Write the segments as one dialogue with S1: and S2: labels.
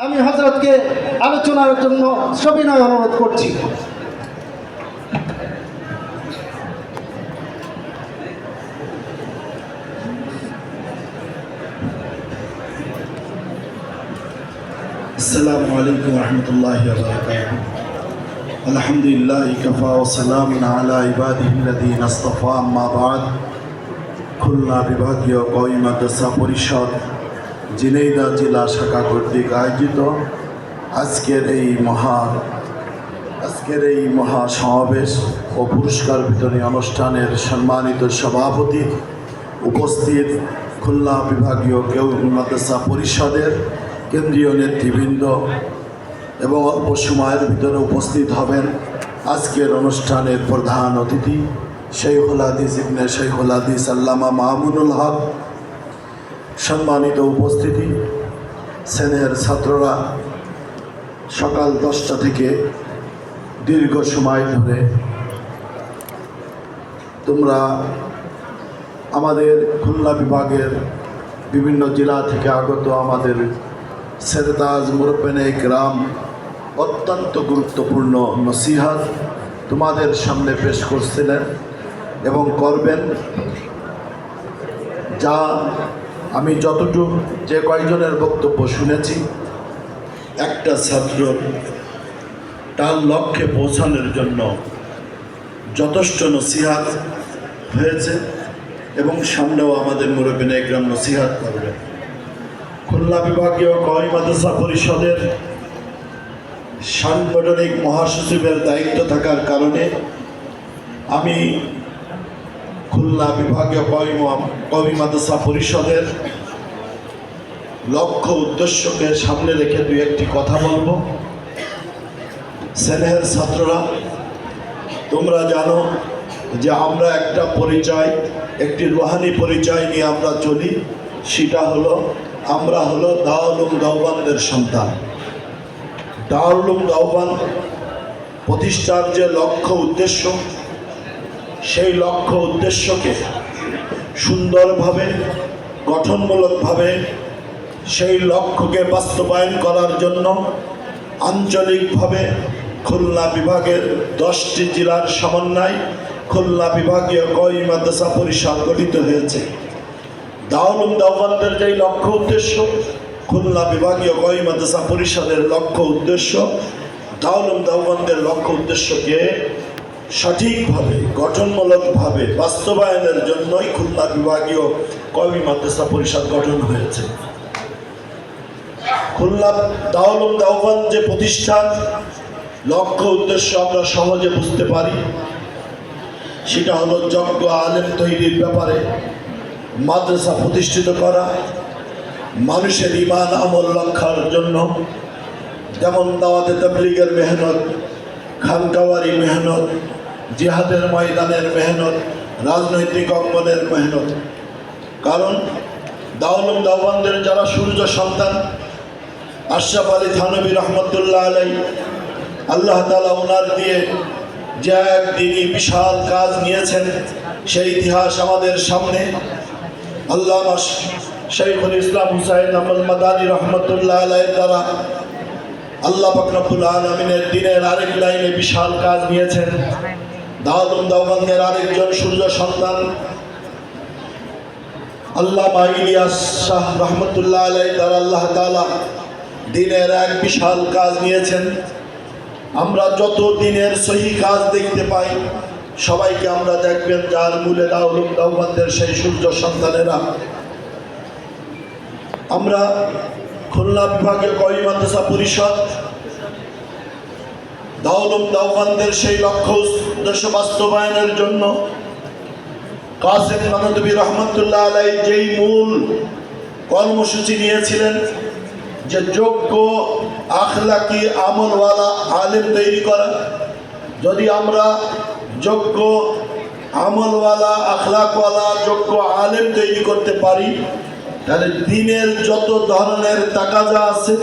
S1: আমি হজরতকে আলোচনার জন্য সবিনয় অনুরোধ করছি
S2: السلام عليكم ورحمة الله وبركاته الحمد لله كفى وسلام على عباده الذين اصطفى أما بعد খুলনা বিভাগীয় কওমি মাদ্রাসা পরিষদ জিনেইদা জেলা শাখা কর্তৃক আয়োজিত আজকের এই মহা, আজকের এই মহা সমাবেশ ও পুরস্কার বিতরণী অনুষ্ঠানের সম্মানিত সভাপতি উপস্থিত খুলনা বিভাগীয় কেউ মাদ্রাসা পরিষদের কেন্দ্রীয় নেতৃবৃন্দ এবং অল্প সময়ের ভিতরে উপস্থিত হবেন আজকের অনুষ্ঠানের প্রধান অতিথি শেখুল হাদিস ইবনে শেখুল হাদিস আল্লামা মাহমুদুল হক সম্মানিত উপস্থিতি সেনের ছাত্ররা সকাল দশটা থেকে দীর্ঘ সময় ধরে তোমরা আমাদের খুলনা বিভাগের বিভিন্ন জেলা থেকে আগত আমাদের সেরদাজ মুরব্বেনে গ্রাম অত্যন্ত গুরুত্বপূর্ণ নসিহাত তোমাদের সামনে পেশ করছিলেন এবং করবেন, যা আমি যতটুকু যে কয়েকজনের বক্তব্য শুনেছি, একটা ছাত্র তার লক্ষ্যে পৌঁছানোর জন্য যথেষ্ট নসিহাত হয়েছে এবং সামনেও আমাদের মুরব্বিন একরাম নসিহাত করবে। খুলনা বিভাগীয় কয় মাদ্রাসা পরিষদের সাংগঠনিক মহাসচিবের দায়িত্ব থাকার কারণে আমি খুলনা বিভাগীয় কবি মাদ্রাসা পরিষদের লক্ষ্য উদ্দেশ্যকে সামনে রেখে দুই একটি কথা বলব। স্নেহের ছাত্ররা, তোমরা জানো যে আমরা একটা পরিচয়, একটি রুহানি পরিচয় নিয়ে আমরা চলি, সেটা হলো আমরা হলো দাওয়ালুম দাওবানদের সন্তান। দাওয়ালুম দাওবান প্রতিষ্ঠার যে লক্ষ্য উদ্দেশ্য সেই লক্ষ্য উদ্দেশ্যকে সুন্দরভাবে, গঠনমূলকভাবে সেই লক্ষ্যকে বাস্তবায়ন করার জন্য আঞ্চলিকভাবে খুলনা বিভাগের দশটি জেলার সমন্বয় খুলনা বিভাগীয় কই মাদ্রাসা পরিষদ গঠিত হয়েছে। দাউলুম দাওবানদের যেই লক্ষ্য উদ্দেশ্য, খুলনা বিভাগীয় কই মাদ্রাসা পরিষদের লক্ষ্য উদ্দেশ্য দাউলুম দাওবানদের লক্ষ্য উদ্দেশ্যকে সঠিকভাবে, গঠনমূলকভাবে বাস্তবায়নের জন্যই খুলনা বিভাগীয় কবি মাদ্রাসা পরিষদ গঠন হয়েছে। খুলনা দাউলুম দাওবান যে প্রতিষ্ঠান, লক্ষ্য উদ্দেশ্য আমরা সহজে বুঝতে পারি। সেটা হলো যজ্ঞ আলেম তৈরির ব্যাপারে মাদ্রাসা প্রতিষ্ঠিত করা, মানুষের ইমান আমল রক্ষার জন্য যেমন দাওয়াতে তবলিগের মেহনত, খানকাওয়ারি মেহনত জিহাদের ময়দানের মেহনত, রাজনৈতিক অঙ্গনের মেহনত। কারণ দাউলুম দাওয়ানদের যারা সূর্য সন্তান, আশরাফ আলী থানবী রহমতুল্লাহ আলাই আল্লাহ তালা ওনার দিয়ে যে এক দিনই বিশাল কাজ নিয়েছেন, সেই ইতিহাস আমাদের সামনে। আল্লাহ শৈখুল ইসলাম হুসাইন আহমদ মাদানী রহমতুল্লাহ আলাইয়ের দ্বারা আল্লাহ ফকরবুল আলমিনের দিনের আরেক লাইনে বিশাল কাজ নিয়েছেন। দাওয়াতুম দাওবান্দের আরেকজন সূর্য সন্তান। আল্লাহ ইলিয়াস শাহ রহমতুল্লাহ আলাই দ্বারা আল্লাহ তালা দিনের এক বিশাল কাজ নিয়েছেন। আমরা যত দিনের সহি কাজ দেখতে পাই, সবাইকে আমরা দেখবেন যার মূলে দাউলুম দাওবানদের সেই সূর্য সন্তানেরা। আমরা খুলনা বিভাগের কবি মাদ্রাসা পরিষদ দাউলুম দাওবানদের সেই লক্ষ্য উদ্দেশ্য বাস্তবায়নের জন্য কাসেম নদবী রহমতুল্লাহ আলাই যেই মূল কর্মসূচি নিয়েছিলেন যে যোগ্য, আখলাকি, আমলওয়ালা আলেম তৈরি করা। যদি আমরা যোগ্য, আমলওয়ালা, আখলাকওয়ালা, যোগ্য আলেম তৈরি করতে পারি, তাহলে দিনের যত ধরনের তাকাজা আছে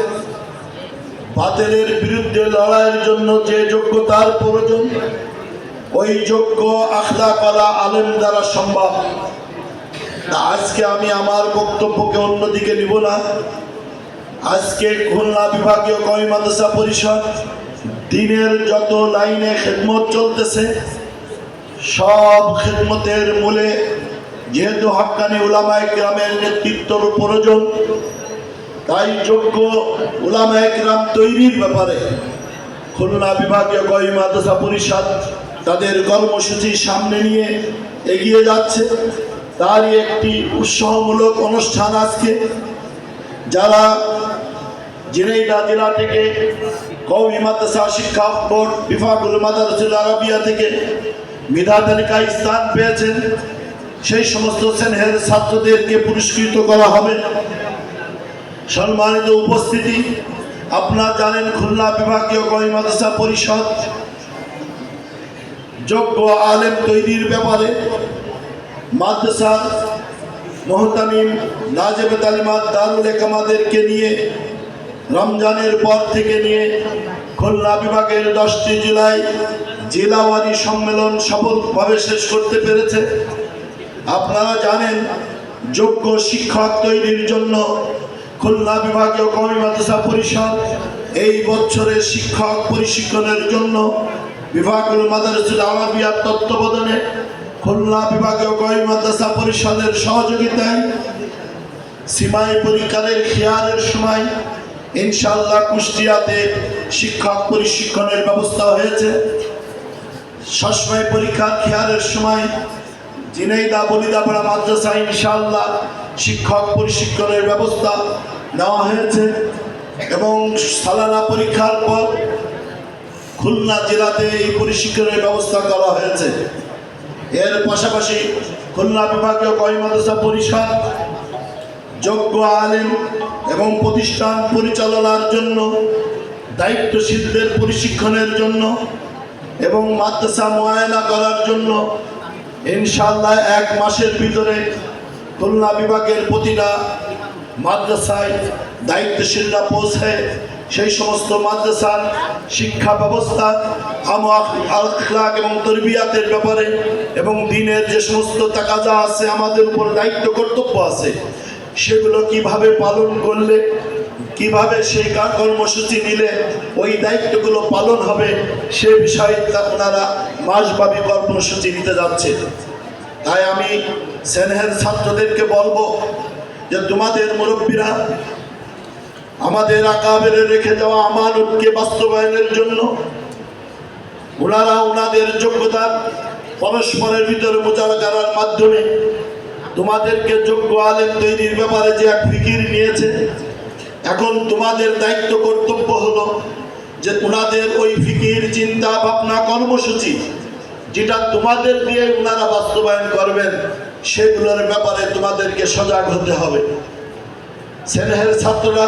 S2: বাতিলের বিরুদ্ধে লড়াইয়ের জন্য যে যোগ্যতার প্রয়োজন, ওই যোগ্য আখলাকওয়ালা আলেম দ্বারা সম্ভব। আজকে আমি আমার বক্তব্যকে অন্যদিকে নিব না। আজকে খুলনা বিভাগীয় কমি মাদ্রাসা পরিষদ দিনের যত লাইনে খেদমত চলতেছে, সব খেদমতের মূলে যেহেতু হাক্কানি উলামায় গ্রামের নেতৃত্বর প্রয়োজন তাই যোগ্য উলামায় গ্রাম তৈরির ব্যাপারে খুলনা বিভাগীয় কমি মাদ্রাসা পরিষদ তাদের কর্মসূচি সামনে নিয়ে এগিয়ে যাচ্ছে। তারই একটি উৎসাহমূলক অনুষ্ঠান আজকে। যারা ঝিনাইদহ জেলা থেকে কৌমি মাদ্রাসা শিক্ষা বোর্ড বিভাগুল মাদ্রাসুল আরবিয়া থেকে মেধা তালিকায় স্থান পেয়েছেন। সেই সমস্ত শ্রেণির ছাত্রদেরকে পুরস্কৃত করা হবে। সম্মানিত উপস্থিতি, আপনারা জানেন খুলনা বিভাগীয় কৌমি মাদ্রাসা পরিষদ যোগ্য আলেম তৈরির ব্যাপারে মাদ্রাসা মোহতামিম নাজেব তালিমাত দারুল একামাদেরকে নিয়ে, রমজানের পর থেকে নিয়ে খুলনা বিভাগের দশটি জেলায় জেলাওয়ারি সম্মেলন সফলভাবে শেষ করতে পেরেছে। আপনারা জানেন যোগ্য শিক্ষক তৈরির জন্য খুলনা বিভাগীয় কমি মাদ্রাসা পরিষদ এই বছরের শিক্ষক প্রশিক্ষণের জন্য বিভাগুল মাদ্রাসুল আরবিয়ার তত্ত্বাবধানে খুলনা বিভাগীয় কমি মাদ্রাসা পরিষদের সহযোগিতায় সীমাই পরীক্ষারের খেয়ালের সময় ইনশাল্লাহ কুষ্টিয়াতে শিক্ষক প্রশিক্ষণের ব্যবস্থা হয়েছে। সসময় পরীক্ষার খেয়ালের সময় জিনাইদা বলিদাপাড়া মাদ্রাসা ইনশাল্লাহ শিক্ষক প্রশিক্ষণের ব্যবস্থা নেওয়া হয়েছে এবং সালানা পরীক্ষার পর খুলনা জেলাতে এই প্রশিক্ষণের ব্যবস্থা করা হয়েছে। এর পাশাপাশি খুলনা বিভাগীয় কয় মাদ্রাসা পরিষদ, যোগ্য আলেম এবং প্রতিষ্ঠান পরিচালনার জন্য, দায়িত্বশীলদের প্রশিক্ষণের জন্য এবং মাদ্রাসা মোয়ায়না করার জন্য ইনশাল্লাহ এক মাসের ভিতরে খুলনা বিভাগের প্রতিটা মাদ্রাসায় দায়িত্বশীলরা পৌঁছে সেই সমস্ত মাদ্রাসার শিক্ষা ব্যবস্থা আখলাক এবং তরবিয়াতের ব্যাপারে এবং দিনের যে সমস্ত তাকাজা আছে, আমাদের উপর দায়িত্ব কর্তব্য আছে। সেগুলো কীভাবে পালন করলে কীভাবে সেই কার কর্মসূচি নিলে ওই দায়িত্বগুলো পালন হবে সে বিষয়ে আপনারা মাসব্যাপী কর্মসূচি নিতে যাচ্ছে। তাই আমি সেনহের ছাত্রদেরকে বলব যে তোমাদের মুরব্বীরা, আমাদের আকাবের রেখে যাওয়া আমানতকে বাস্তবায়নের জন্য ওনারা ওনাদের যোগ্যতার পরস্পরের ভিতরে প্রচার মোচারাকার মাধ্যমে তোমাদেরকে যোগ্য আলেম তৈরির ব্যাপারে যে এক ফিকির নিয়েছে এখন তোমাদের দায়িত্ব কর্তব্য হলো যে ওনাদের ওই ফিকির, চিন্তা, ভাবনা, কর্মসূচি যেটা তোমাদের দিয়ে ওনারা বাস্তবায়ন করবেন, সেগুলোর ব্যাপারে তোমাদেরকে সজাগ হতে হবে। স্নেহের ছাত্ররা,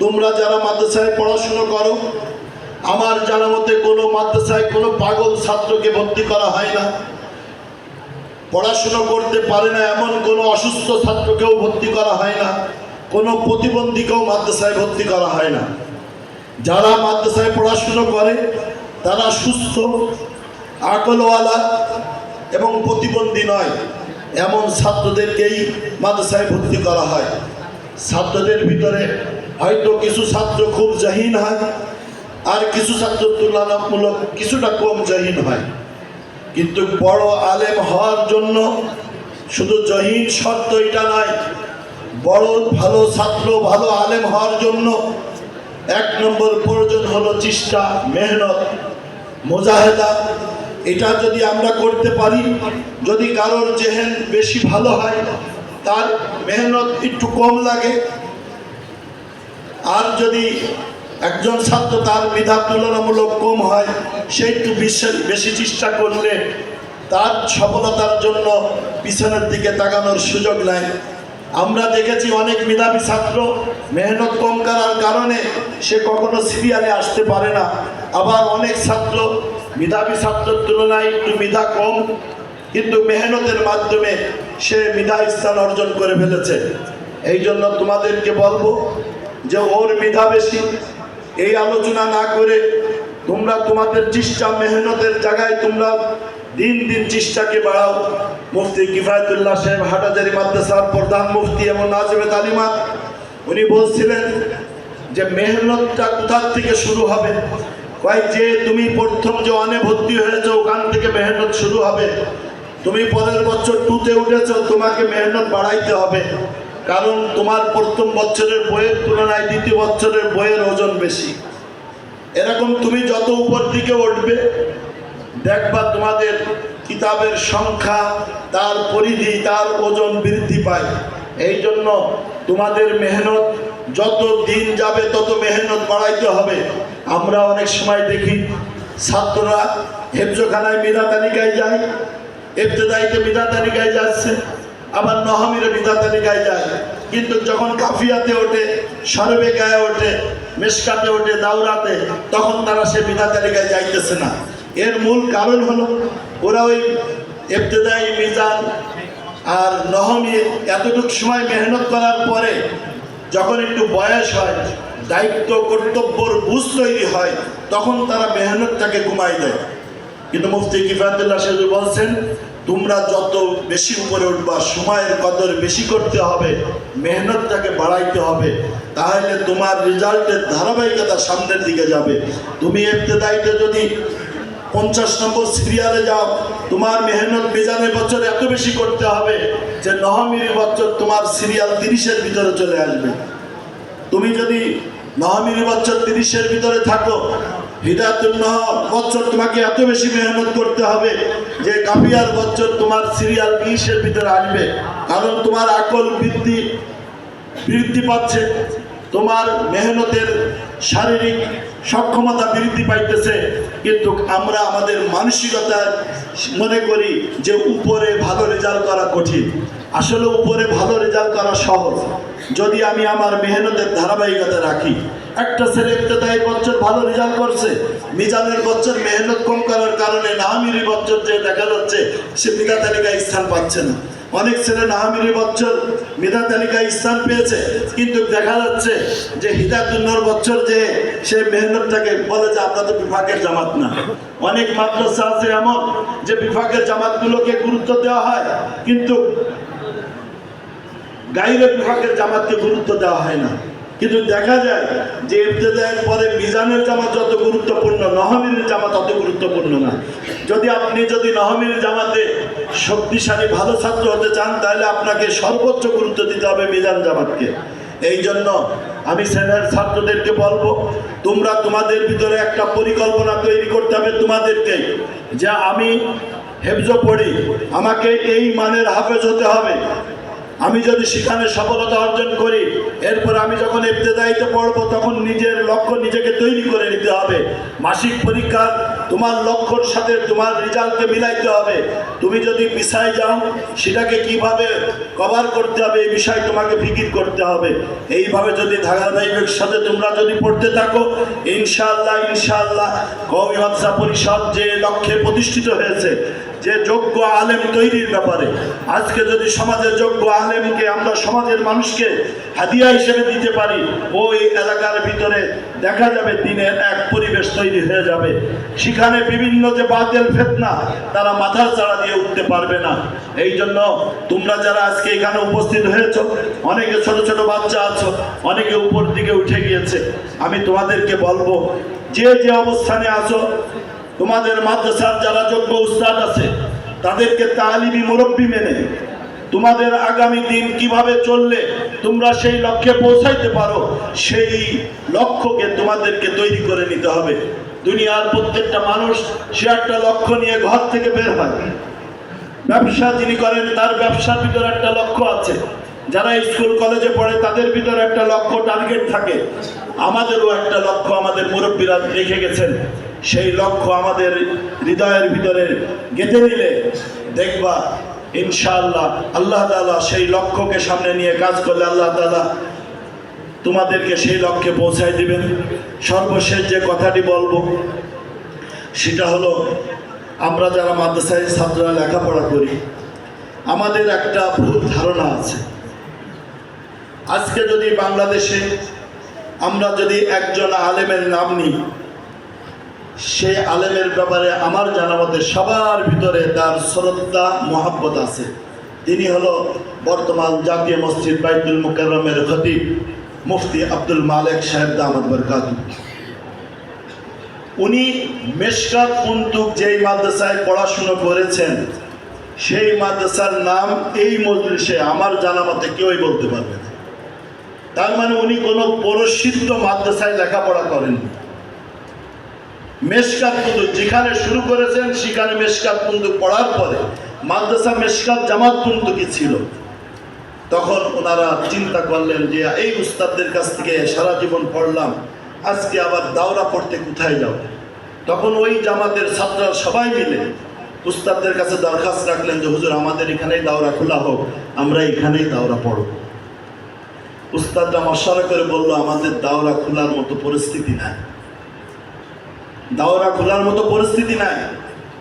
S2: তোমরা যারা মাদ্রাসায় পড়াশুনো করো, আমার জানা মতে কোনো মাদ্রাসায় কোনো পাগল ছাত্রকে ভর্তি করা হয় না। পড়াশুনো করতে পারে না এমন কোনো অসুস্থ ছাত্রকেও ভর্তি করা হয় না। কোনো প্রতিবন্ধীকেও মাদ্রাসায় ভর্তি করা হয় না। যারা মাদ্রাসায় পড়াশুনো করে, তারা সুস্থ, আকলওয়ালা এবং প্রতিবন্ধী নয়। এমন ছাত্রদেরকেই মাদ্রাসায় ভর্তি করা হয়। ছাত্রদের ভিতরে হয়তো কিছু ছাত্র খুব জাহিন হয়, আর কিছু ছাত্র তুলনামূলক কিছুটা কম জাহিন হয়। কিন্তু বড় আলেম হওয়ার জন্য শুধু জহিন শর্ত এটা নয় বড় ভালো, ছাত্র ভালো, আলেম হওয়ার জন্য। এক নম্বর প্রয়োজন হলো চেষ্টা, মেহনত, মোজাহেদা। এটা যদি আমরা করতে পারি, যদি কারোর জেহেন বেশি ভালো হয়, তার মেহনত একটু কম লাগে। আর যদি একজন ছাত্র তার মেধা তুলনামূলক কম হয়, সে একটু বেশি- বেশি চেষ্টা করলে তার সফলতার জন্য পিছনের দিকে তাকানোর সুযোগ নাই। আমরা দেখেছি অনেক মেধাবী ছাত্র, মেহনত কম করার কারণে সে কখনো সিরিয়ালে আসতে পারে না। আবার অনেক ছাত্র, মেধাবী ছাত্রের তুলনায় একটু মেধা কম, কিন্তু মেহনতের মাধ্যমে সে মেধা স্থান অর্জন করে ফেলেছে। এই জন্য তোমাদেরকে বলব যে ওর মেধা বেশি। এই আলোচনা না করে তোমরা তোমাদের চেষ্টা মেহনতের জায়গায় তোমরা দিন দিন চেষ্টাকে বাড়াও। মুফতি কিফায়তুল্লাহ সাহেব হাটাজারি মাদ্রাসার প্রধান মুফতি এবং নাজবে তালিমাত উনি বলছিলেন যে মেহনতটা কোথার থেকে শুরু হবে? কয় যে তুমি প্রথম যে অনে ভর্তি হয়েছো, ওখান থেকে মেহনত শুরু হবে। তুমি পরের বছর টুতে উঠেছো, তোমাকে মেহনত বাড়াইতে হবে। কারণ তোমার প্রথম বছরের বইয়ের তুলনায় দ্বিতীয় বছরের বইয়ের ওজন বেশি। এরকম তুমি যত উপর দিকে উঠবে দেখবা তোমাদের কিতাবের সংখ্যা, তার পরিধি, তার ওজন বৃদ্ধি পায়। এই জন্য তোমাদের মেহনত, যত দিন যাবে তত মেহনত বাড়াইতে হবে। আমরা অনেক সময় দেখি ছাত্ররা হেফজখানায় মিনা তালিকায় যায় এফতেদাইতে মিনা তালিকায় যাচ্ছে, আবার নহমিরে মিনা তালিকায় যায়। কিন্তু যখন কাফিয়াতে ওঠে সরবে গায়ে ওঠে মেসকাতে ওঠে দাউরাতে তখন তারা সে বিনা তালিকায় যাইতেছে না। এর মূল কারণ হলো ওরা ওই এফতেদাই মিজান আর নহমি এতটুকু সময় মেহনত করার পরে যখন একটু বয়স হয়, দায়িত্ব, কর্তব্যর বুঝ তৈরি হয়, তখন তারা মেহনতটাকে কমাই দেয়। কিন্তু মুফতি কিফায়তুল্লাহ সাহেব বলছেন, তোমরা যত বেশি উপরে উঠবা, সময়ের কদর বেশি করতে হবে, মেহনতটাকে বাড়াইতে হবে, তাহলে তোমার রেজাল্টের ধারাবাহিকতা সামনের দিকে যাবে। তুমি এফতেদাইতে যদি পঞ্চাশ নম্বর সিরিয়ালে যাও। তোমার মেহনত মিজানের বছর এত বেশি করতে হবে যে নহমির বছর তোমার সিরিয়াল তিরিশের ভিতরে চলে আসবে। তুমি যদি নহমির বছর তিরিশের ভিতরে থাকো হিদায়তুল নহ বছর তোমাকে এত বেশি মেহনত করতে হবে যে কাপিয়ার বছর তোমার সিরিয়াল বিশের ভিতরে আসবে। কারণ তোমার আকল বৃদ্ধি বৃদ্ধি পাচ্ছে। তোমার মেহনতের শারীরিক সক্ষমতা বৃদ্ধি পাইতেছে। কিন্তু আমরা আমাদের মানসিকতা মনে করি যে উপরে ভালো রেজাল্ট করা কঠিন। আসলে উপরে ভালো রেজাল্ট করা সহজ। যদি আমি আমার মেহনতের ধারাবাহিকতা রাখি, একটা ছেলে ইবতেদায়ী বছর ভালো রেজাল্ট করছে, মিজানের বছর মেহনত কম করার কারণে নাহামিরি বছর যে দেখা যাচ্ছে, সে মিলা তালিকায় স্থান পাচ্ছে না। অনেক ছেলে নাহামিরি বছর মেধা তালিকায় স্থান পেয়েছে, কিন্তু দেখা যাচ্ছে যে হিতাকুন্নর বচ্চর যে সে মেহনতটাকে বলে যে আপনার তো বিভাগের জামাত না। অনেক মাদ্রাসা আছে এমন যে বিভাগের জামাতগুলোকে গুরুত্ব দেওয়া হয়, কিন্তু গাইরে বিভাগের জামাতকে গুরুত্ব দেওয়া হয় না। কিন্তু দেখা যায় যে ইবতেদায়ের পরে মিজানের জামাত যত গুরুত্বপূর্ণ, নহমিনের জামাত তত গুরুত্বপূর্ণ না। যদি আপনি যদি নহমিনের জামাতে শক্তিশালী, ভালো ছাত্র হতে চান, তাহলে আপনাকে সর্বোচ্চ গুরুত্ব দিতে হবে মিজান জামাতকে। এই জন্য আমি সেনার ছাত্রদেরকে বলব, তোমরা তোমাদের ভিতরে একটা পরিকল্পনা তৈরি করতে হবে তোমাদেরকে, যে আমি হেফজ পড়ি, আমাকে এই মানের হাফেজ হতে হবে। আমি যদি সেখানে সফলতা অর্জন করি, এরপর আমি যখন ইবতেদাইতে পড়ব, তখন নিজের লক্ষ্য নিজেকে তৈরি করে নিতে হবে। মাসিক পরীক্ষা তোমার লক্ষ্যর সাথে তোমার রেজাল্টকে মিলাইতে হবে। তুমি যদি পিছায় যাও, সেটাকে কীভাবে কভার করতে হবে এই বিষয়ে তোমাকে ফিকির করতে হবে। এইভাবে যদি ধারাবাহিকের সাথে তোমরা যদি পড়তে থাকো, ইনশাআল্লাহ ইনশাআল্লাহ, কওমি মাদ্রাসা পরিষদ যে লক্ষ্যে প্রতিষ্ঠিত হয়েছে, যে যোগ্য আলেম তৈরির ব্যাপারে, আজকে যদি সমাজের যোগ্য আলেমকে আমরা সমাজের মানুষকে হাদিয়া হিসেবে দিতে পারি, ওই এলাকার ভিতরে দেখা যাবে দিনের এক পরিবেশ তৈরি হয়ে যাবে। সেখানে বিভিন্ন যে বাতিল ফেতনা, তারা মাথার চাড়া দিয়ে উঠতে পারবে না। এই জন্য তোমরা যারা আজকে এখানে উপস্থিত হয়েছ, অনেকে ছোট ছোট বাচ্চা আছো, অনেকে উপর দিকে উঠে গিয়েছে। আমি তোমাদেরকে বলব, যে যে অবস্থানে আছো, তোমাদের মাদ্রাসার যারা যোগ্য উস্তাদ আছে, তাদেরকে তালিমি মুরব্বী মেনে। তোমাদের আগামী দিন কীভাবে চললে তোমরা সেই লক্ষ্যে পৌঁছাইতে পারো, সেই লক্ষ্যকে তোমাদেরকে তৈরি করে নিতে হবে। দুনিয়ার প্রত্যেকটা মানুষ সে একটা লক্ষ্য নিয়ে ঘর থেকে বের হয়। ব্যবসা যিনি করেন, তার ব্যবসার ভিতরে একটা লক্ষ্য আছে। যারা স্কুল, কলেজে পড়ে, তাদের ভিতরে একটা লক্ষ্য, টার্গেট থাকে। আমাদেরও একটা লক্ষ্য আমাদের মুরব্বীরা রেখে গেছেন। সেই লক্ষ্য আমাদের হৃদয়ের ভিতরে গেঁথে নিলে দেখবা ইনশাআল্লাহ, আল্লাহ তাআলা সেই লক্ষ্যকে সামনে নিয়ে কাজ করলে আল্লাহ তাআলা তোমাদেরকে সেই লক্ষ্যে পৌঁছায় দিবেন। সর্বশেষ যে কথাটি বলব, সেটা হলো, আমরা যারা মাদ্রাসায় ছাত্ররা লেখাপড়া করি, আমাদের একটা ভুল ধারণা আছে। আজকে যদি বাংলাদেশে আমরা যদি একজন আলেমের নাম নিই সেই আলেমের ব্যাপারে আমার জানা মতে সবার ভিতরে তার শ্রদ্ধা, মহাব্বত আছে। তিনি হলো বর্তমান জাতীয় মসজিদ বাইতুল মুকাররমের খতিব মুফতি আব্দুল মালেক সাহেব দামাদ বরকাত। উনি মেশকাত পুন্তুক যেই মাদ্রাসায় পড়াশুনো করেছেন, সেই মাদ্রাসার নাম এই মজলিসে আমার জানা মতে কেউই বলতে পারবে না। তার মানে উনি কোনো পরশিদ্ধ মাদ্রাসায় লেখাপড়া করেননি। মেশকাত পুন্দুক যেখানে শুরু করেছেন, সেখানে মেশকাত পুন্দুক পড়ার পরে মাদ্রাসা মেশকাত জামাত পুন্দুকি ছিল তখন ওনারা চিন্তা করলেন যে, এই উস্তাদদের কাছ থেকে সারা জীবন পড়লাম, আজকে আবার দাওরা পড়তে কোথায় যাব তখন ওই জামাতের ছাত্ররা সবাই মিলে উস্তাদদের কাছে দরখাস্ত রাখলেন যে, হুজুর, আমাদের এখানেই দাওরা খোলা হোক, আমরা এখানেই দাওরা পড়ব। উস্তাদরা মশারা করে বলল, আমাদের দাওরা খোলার মতো পরিস্থিতি নাই। দাওরা খোলার মতো পরিস্থিতি নাই।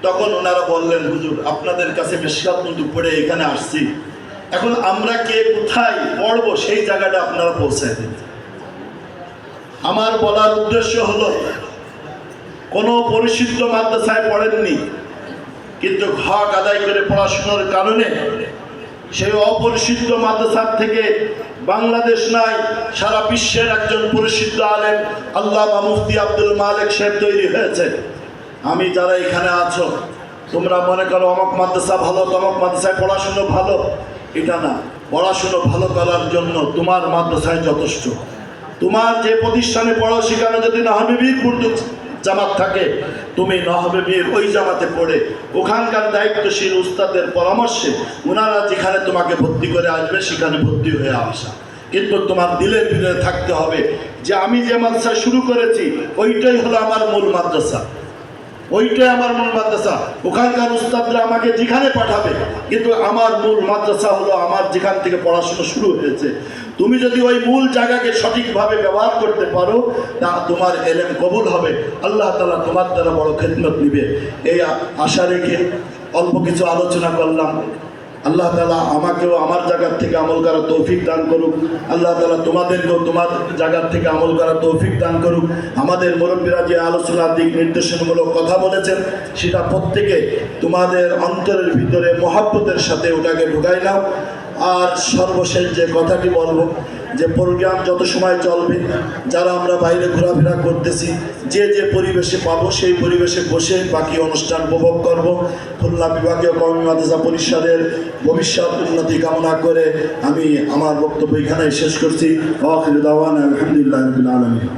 S2: তখন ওনারা বললেন, হুজুর, আপনাদের কাছে মেশকাত বন্ধু পড়ে এখানে আসছি। এখন আমরা কে কোথায় পড়ব সেই জায়গাটা আপনারা পৌঁছায় দিন। আমার বলার উদ্দেশ্য হলো, কোনো পরিশুদ্ধ মাদ্রাসায় পড়েননি, কিন্তু হক আদায় করে পড়াশোনার কারণে সেই অপরিশুদ্ধ মাদ্রাসার থেকে বাংলাদেশ নাই, সারা বিশ্বের একজন পরিশুদ্ধ আলেম আল্লাহ মুফতি আব্দুল মালিক সাহেব তৈরি হয়েছে। আমি যারা এখানে আছো, তোমরা মনে করো অমক মাদ্রাসা ভালো, তমক মাদ্রাসায় পড়াশুনো ভালো। এটা না, পড়াশুনো ভালো করার জন্য তোমার মাদ্রাসায় যথেষ্ট। তোমার যে প্রতিষ্ঠানে পড়ো সেখানে যদি নহবিবির উর্দু জামাত থাকে, তুমি নহবে বীর, ওই জামাতে পড়ে। ওখানকার দায়িত্বশীল উস্তাদের পরামর্শে ওনারা যেখানে তোমাকে ভর্তি করে আসবে, সেখানে ভর্তি হয়ে আসা। কিন্তু তোমার দিলের ভিতরে থাকতে হবে যে, আমি যে মাদ্রাসা শুরু করেছি, ওইটাই হলো আমার মূল মাদ্রাসা। ওইটাই আমার মূল মাদ্রাসা। ওখানকার উস্তাদরা আমাকে যেখানে পাঠাবে, কিন্তু আমার মূল মাদ্রাসা হলো আমার যেখান থেকে পড়াশোনা শুরু হয়েছে। তুমি যদি ওই মূল জায়গাকে সঠিকভাবে ব্যবহার করতে পারো, তা তোমার এলেম কবুল হবে। আল্লাহ তালা তোমার দ্বারা বড় খেদমত নিবে। এই আশা রেখে অল্প কিছু আলোচনা করলাম। আল্লাহ তালা আমাকেও আমার জায়গার থেকে আমল করার তৌফিক দান করুক। আল্লাহ তালা তোমাদেরকেও তোমার জায়গার থেকে আমল করার তৌফিক দান করুক। আমাদের মুরব্বীরা যে আলোচনার দিক নির্দেশনমূলক কথা বলেছেন, সেটা প্রত্যেকে তোমাদের অন্তরের ভিতরে মহাব্বতের সাথে ওটাকে ঢুকাই নাও। আর সর্বশেষ যে কথাটি বলব যে প্রোগ্রাম যত সময় চলবে, যারা আমরা বাইরে ঘোরাফেরা করতেছি, যে যে পরিবেশে পাবো, সেই পরিবেশে বসে বাকি অনুষ্ঠান উপভোগ করব। খুলনা বিভাগীয় কমি মাদ্রাসা পরিষদের ভবিষ্যৎ উন্নতি কামনা করে আমি আমার বক্তব্য এখানে শেষ করছি। আলহামদুলিল্লাহ আলমিন।